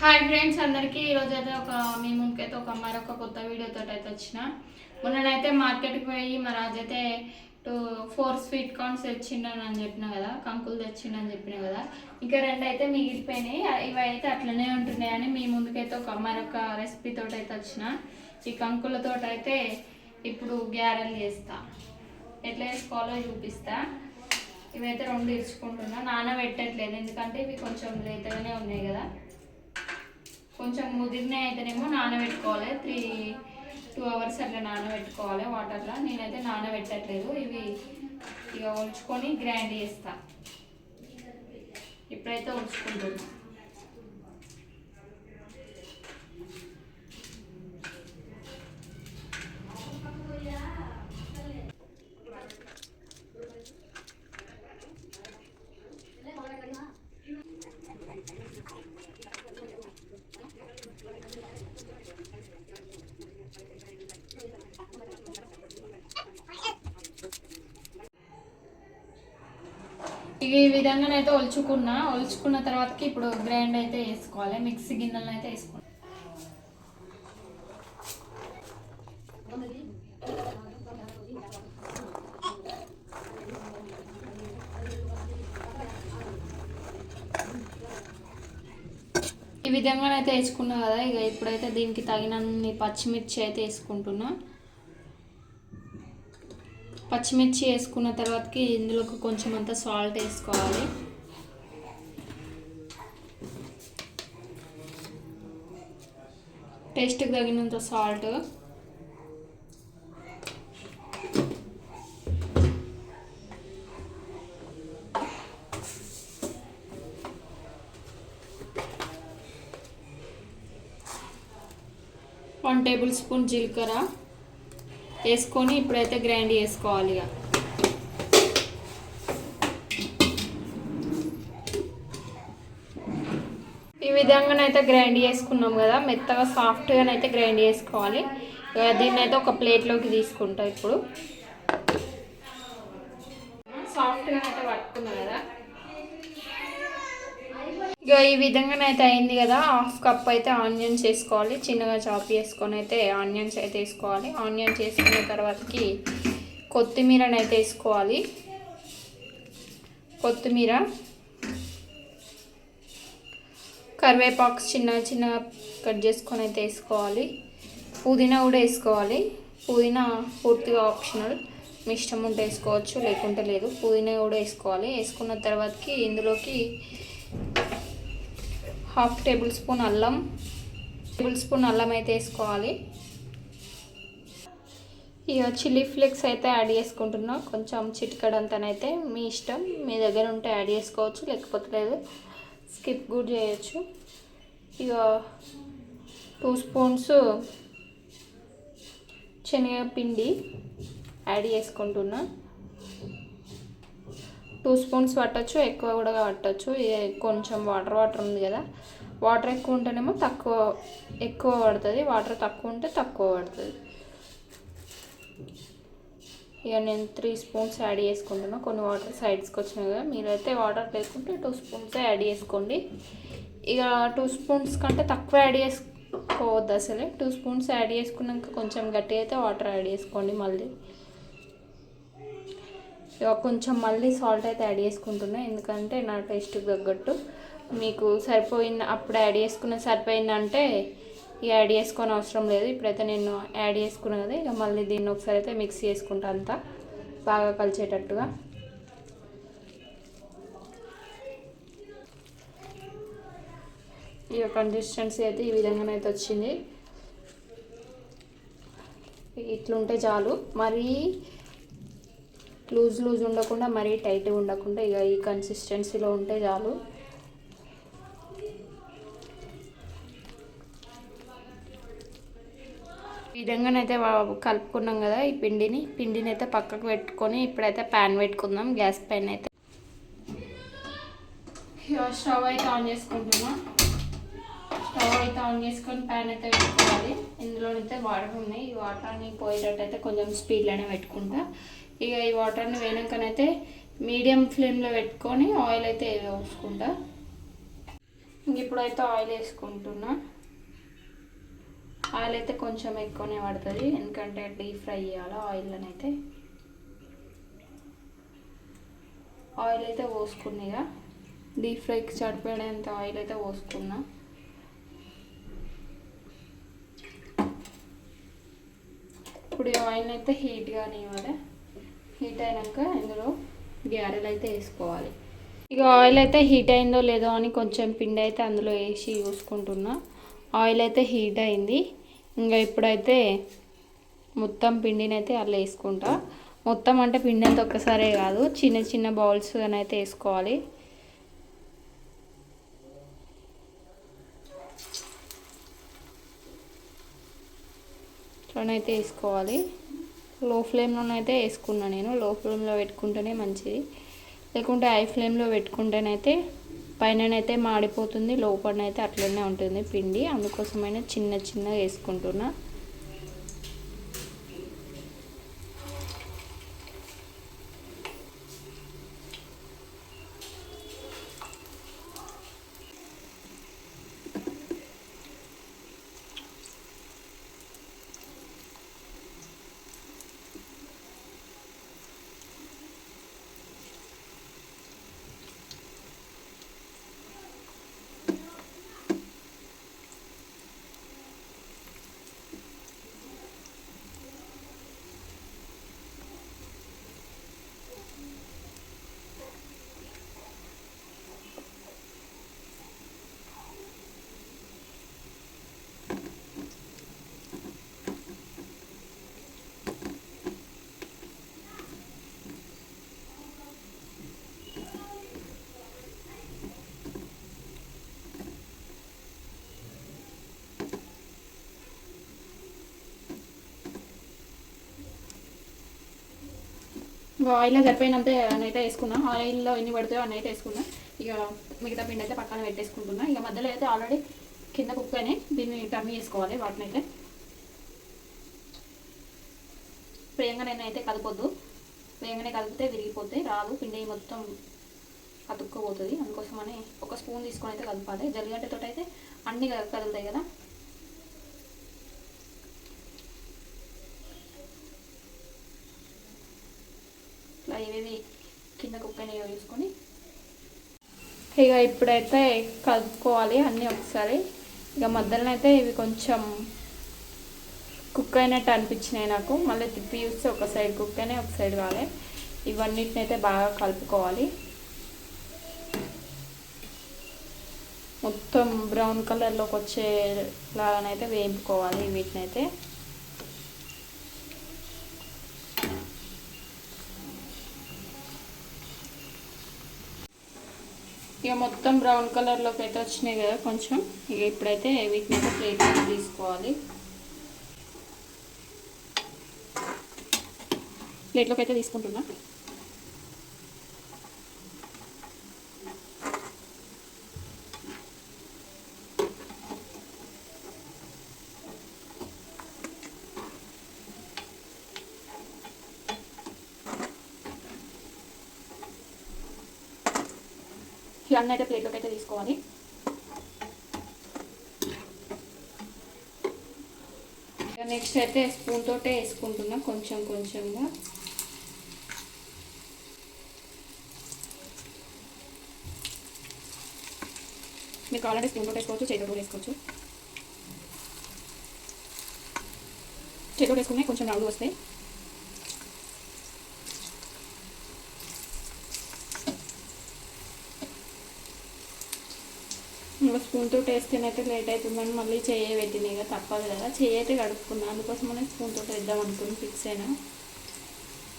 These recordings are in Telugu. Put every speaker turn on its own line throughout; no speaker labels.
హాయ్ ఫ్రెండ్స్ అందరికీ ఈరోజు అయితే ఒక మీ ముందుకైతే ఒక మరొక కొత్త వీడియోతో అయితే వచ్చిన. మొన్ననైతే మార్కెట్కి పోయి మా రాజు అయితే టూ ఫోర్ స్వీట్ కార్న్స్ తెచ్చిండని అని చెప్పిన కదా కంకులు తెచ్చిండని చెప్పిన కదా ఇంకా రెండు అయితే మిగిలిపోయినాయి. ఇవి అయితే అట్లనే ఉంటున్నాయని మీ ముందుకైతే ఒక మరొక రెసిపీతో అయితే వచ్చిన. ఈ కంకులతో అయితే ఇప్పుడు గ్యారెల్ చేస్తా. ఎట్లా వేసుకోవాలో చూపిస్తా. ఇవైతే రెండు ఇరుచుకుంటున్నా. నానబెట్టట్లేదు ఎందుకంటే ఇవి కొంచెం లేతగానే ఉన్నాయి కదా. కొంచెం ముదిరినే అయితేనేమో నానబెట్టుకోవాలి. త్రీ టూ అవర్స్ అట్లా నానబెట్టుకోవాలి వాటర్లో. నేనైతే నానబెట్టట్లేదు. ఇవి ఇక ఉంచుకొని గ్రైండ్ చేస్తా. ఇప్పుడైతే ఉంచుకుంటున్నాను ఈ విధంగానైతే ఒలుచుకున్నా ఒలుచుకున్న తర్వాతకి ఇప్పుడు గ్రైండ్ అయితే వేసుకోవాలి మిక్సీ గిన్నెలను అయితే వేసుకోవాలి. ఈ విధంగానైతే వేసుకున్నా కదా ఇక ఇప్పుడైతే దీనికి తగినన్ని పచ్చిమిర్చి అయితే వేసుకుంటున్నా. పచ్చిమిర్చి వేసుకున్న తర్వాతకి ఇందులోకి కొంచెం అంత సాల్ట్ వేసుకోవాలి. టేస్ట్కి తగినంత సాల్ట్ వన్ టేబుల్ స్పూన్ జీలకర్ర. వేసుకొని ఇప్పుడైతే గ్రైండ్ చేసుకోవాలి ఇక. ఈ విధంగానైతే గ్రైండ్ చేసుకున్నాం కదా మెత్తగా సాఫ్ట్గానైతే గ్రైండ్ చేసుకోవాలి. ఇక దీన్ని అయితే ఒక ప్లేట్లోకి తీసుకుంటా ఇప్పుడు. సాఫ్ట్గా అయితే పట్టుకున్నాం కదా. ఇక ఈ విధంగానైతే అయింది కదా. హాఫ్ కప్ అయితే ఆనియన్స్ వేసుకోవాలి. చిన్నగా చాప్ చేసుకొని అయితే ఆనియన్స్ అయితే వేసుకోవాలి. ఆనియన్స్ వేసుకున్న తర్వాతకి కొత్తిమీరని అయితే వేసుకోవాలి. కొత్తిమీర కరివేపాకు చిన్న చిన్న కట్ చేసుకొని అయితే వేసుకోవాలి. పుదీనా కూడా వేసుకోవాలి. పుదీనా పూర్తిగా ఆప్షనల్. మీ ఇష్టం ఉంటే వేసుకోవచ్చు లేకుంటే లేదు. పుదీనా కూడా వేసుకోవాలి. వేసుకున్న తర్వాతకి ఇందులోకి హాఫ్ టేబుల్ స్పూన్ అల్లం టేబుల్ స్పూన్ అల్లం అయితే వేసుకోవాలి. ఇక చిల్లీ ఫ్లేక్స్ అయితే యాడ్ చేసుకుంటున్నా. కొంచెం చిటికడంతనైతే మీ ఇష్టం. మీ దగ్గర ఉంటే యాడ్ చేసుకోవచ్చు లేకపోతే లేదు స్కిప్ కూడా చేయొచ్చు. ఇక టూ స్పూన్స్ శనగపిండి యాడ్ చేసుకుంటున్నా. టూ స్పూన్స్ పట్టచ్చు ఎక్కువ కూడా పట్టచ్చు. కొంచెం వాటర్ వాటర్ ఉంది కదా. వాటర్ ఎక్కువ ఉంటేనేమో తక్కువ ఎక్కువ పడుతుంది. వాటర్ తక్కువ ఉంటే తక్కువ పడుతుంది. ఇక నేను త్రీ స్పూన్స్ యాడ్ చేసుకుంటున్నా. కొన్ని వాటర్ సైడ్స్కి వచ్చినాయి కదా. మీరైతే వాటర్ లేకుంటే టూ స్పూన్స్ యాడ్ చేసుకోండి. ఇక టూ స్పూన్స్ కంటే తక్కువ యాడ్ చేసుకోవద్దు అసలే. టూ స్పూన్స్ యాడ్ చేసుకున్నాక కొంచెం గట్టిగా అయితే వాటర్ యాడ్ చేసుకోండి మళ్ళీ. కొంచెం మళ్ళీ సాల్ట్ అయితే యాడ్ చేసుకుంటున్నా. ఎందుకంటే నా టేస్ట్కి తగ్గట్టు మీకు సరిపోయింది అప్పుడు యాడ్ చేసుకున్న సరిపోయిందంటే ఇక యాడ్ చేసుకొని అవసరం లేదు. ఇప్పుడైతే నేను యాడ్ చేసుకున్నది ఇక మళ్ళీ దీన్ని ఒకసారి అయితే మిక్స్ చేసుకుంటా అంతా. బాగా కలిసేటట్టుగా. ఇక కన్సిస్టెన్సీ అయితే ఈ విధంగానైతే వచ్చింది. ఇట్లుంటే చాలు. మరీ లూజ్ లూజ్ ఉండకుండా మరీ టైట్గా ఉండకుండా ఇక ఈ కన్సిస్టెన్సీలో ఉంటే చాలు. ఈ విధంగానైతే కలుపుకున్నాం కదా ఈ పిండిని. పిండిని అయితే పక్కకు పెట్టుకొని ఇప్పుడైతే ప్యాన్ పెట్టుకుందాం గ్యాస్ పైన అయితే స్టవ్ అయితే ఆన్ చేసుకుంటున్నాం. స్టవ్ అయితే ఆన్ చేసుకొని ప్యాన్ అయితే పెట్టుకోవాలి. ఇందులో అయితే వాటర్ ఉన్నాయి. ఈ వాటర్ని పోయేటట్టు అయితే కొంచెం స్పీడ్లోనే పెట్టుకుంటా. ఇక ఈ వాటర్ని వేయనాకనైతే మీడియం ఫ్లేమ్లో పెట్టుకొని ఆయిల్ అయితే పోసుకుంటా. ఇంక ఇప్పుడైతే ఆయిల్ వేసుకుంటున్నా. ఆయిల్ అయితే కొంచెం ఎక్కువనే పడుతుంది. ఎందుకంటే డీప్ ఫ్రై చేయాలి ఆయిల్లోనైతే ఆయిల్ అయితే. పోసుకున్నాయిగా ఇక. డీప్ ఫ్రైకి సరిపడేంత ఆయిల్ అయితే పోసుకున్నా. ఇప్పుడు ఈ ఆయిల్ అయితే హీట్ కానివ్వాలి హీట్ అయినాక ఇందులో గ్యారెలు అయితే వేసుకోవాలి. ఇక ఆయిల్ అయితే హీట్ అయిందో లేదో అని కొంచెం పిండి అయితే అందులో వేసి చూసుకుంటున్నా ఆయిల్ అయితే హీట్ అయింది. ఇంకా ఇప్పుడైతే మొత్తం పిండిని అయితే అలా వేసుకుంటా. మొత్తం అంటే పిండి అంతా ఒక్కసారే కాదు చిన్న చిన్న బౌల్స్ అని అయితే వేసుకోవాలి. ఇట్లనైతే వేసుకోవాలి. లో ఫ్లేమ్లోనైతే వేసుకున్నా నేను. లో ఫ్లేమ్లో పెట్టుకుంటేనే మంచిది. లేకుంటే హై ఫ్లేమ్లో పెట్టుకుంటేనైతే పైననైతే మాడిపోతుంది. లోపలనైతే అట్లనే ఉంటుంది పిండి. అందుకోసమైనా చిన్న చిన్నగా వేసుకుంటున్నా. ఆయిల్లో సరిపోయినంత అయితే వేసుకున్నా. ఆయిల్లో ఎన్ని పడితే అన్నీ అయితే వేసుకున్నా. ఇక మిగతా పిండి అయితే పక్కన పెట్టేసుకుంటున్నా. ఇక మధ్యలో అయితే ఆల్రెడీ కింద కుక్ దీన్ని టమ్మి చేసుకోవాలి వాటిని అయితే ప్రియంగా అయితే కలపొద్దు ప్రియంగానే కలిపితే విరిగిపోతే రాదు. పిండి మొత్తం కతుక్కుపోతుంది. అందుకోసమని ఒక స్పూన్ తీసుకొని అయితే కలపాలి జల్లిగడ్డతో అయితే అన్ని కదులుతాయి కదా. అవి కింద కుక్కనే వేసుకొని. ఇక ఇప్పుడైతే కలుపుకోవాలి అన్నీ ఒకసారి. ఇక మధ్యలో అయితే ఇవి కొంచెం కుక్ అయినట్టు అనిపించినాయి నాకు. మళ్ళీ తిప్పి చూస్తే ఒక సైడ్ కుక్ అయినాయి ఒక సైడ్ కాలే. ఇవన్నిటిని అయితే బాగా కలుపుకోవాలి. మొత్తం బ్రౌన్ కలర్లోకి వచ్చేలాగానైతే వేయించుకోవాలి వీటిని ఇక మొత్తం బ్రౌన్ కలర్లోకి అయితే వచ్చినాయి కదా కొంచెం. ఇక ఇప్పుడైతే వీటిని అయితే ప్లేట్ తీసుకోవాలి. ప్లేట్లోకి అయితే తీసుకుంటున్నా. ఇవన్నీ అయితే ప్లేట్లోకి అయితే తీసుకోవాలి. నెక్స్ట్ అయితే స్పూన్ తోటే వేసుకుంటున్నాం కొంచెం కొంచెంగా. మీకు ఆల్రెడీ స్పూన్ తోట వేసుకోవచ్చు చేతితో కూడా వేసుకోవచ్చు. చేతితో వేసుకున్నాయి కొంచెం రౌండ్ వస్తాయి ఇంకా స్పూన్తో వేస్తేనైతే లేట్ అవుతుందని మళ్ళీ చెయ్యి పెట్టినాయి ఇక తప్పదు కదా. చెయ్యి అయితే కడుక్కున్నాను అందుకోసమనే స్పూన్తో వేద్దాం అనుకుని ఫిక్స్ అయినా.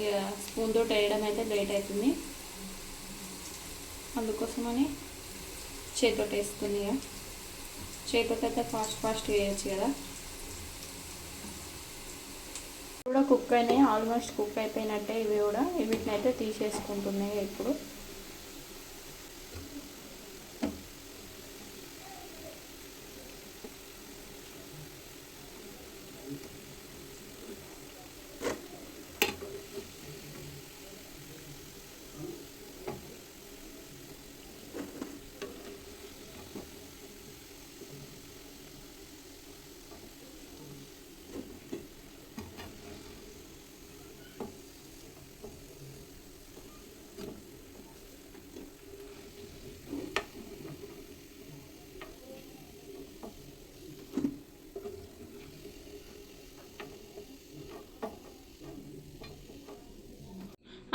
ఇక స్పూన్తో వేయడం అయితే లేట్ అవుతుంది అందుకోసమని చేతితో వేసుకుంది ఇక. చేతితో అయితే ఫాస్ట్ ఫాస్ట్ వేయచ్చు కదా. కూడా కుక్ అయినాయి. ఆల్మోస్ట్ కుక్ అయిపోయినట్టే ఇవి కూడా. వీటిని అయితే తీసేసుకుంటున్నాయి ఇప్పుడు.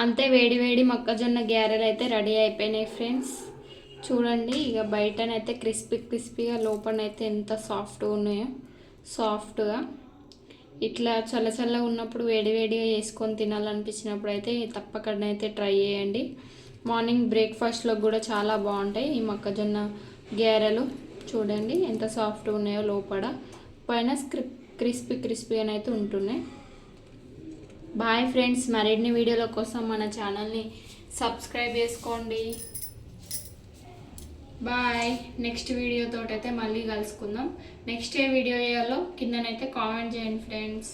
అంతే వేడి వేడి మొక్కజొన్న గ్యారెలు అయితే రెడీ అయిపోయినాయి ఫ్రెండ్స్. చూడండి ఇక బయటనైతే క్రిస్పీ క్రిస్పీగా లోపలనైతే ఎంత సాఫ్ట్గా ఉన్నాయో. సాఫ్ట్గా. ఇట్లా చల్ల చల్లగా ఉన్నప్పుడు వేడి వేడిగా చేసుకొని తినాలనిపించినప్పుడు అయితే తప్పకనైతే ట్రై చేయండి. మార్నింగ్ బ్రేక్ఫాస్ట్లో కూడా చాలా బాగుంటాయి ఈ మొక్కజొన్న గ్యారెలు. చూడండి ఎంత సాఫ్ట్గా ఉన్నాయో లోపల. పైన స్క్రిప్ క్రిస్పీ క్రిస్పీ అని అయితే ఉంటున్నాయి. బాయ్ ఫ్రెండ్స్ మరిన్ని వీడియోల కోసం మన ఛానల్ని సబ్స్క్రైబ్ చేసుకోండి. బాయ్ నెక్స్ట్ వీడియోతో అయితే మళ్ళీ కలుసుకుందాం. నెక్స్ట్ ఏ వీడియో వేయాలో కిందనైతే కామెంట్ చేయండి ఫ్రెండ్స్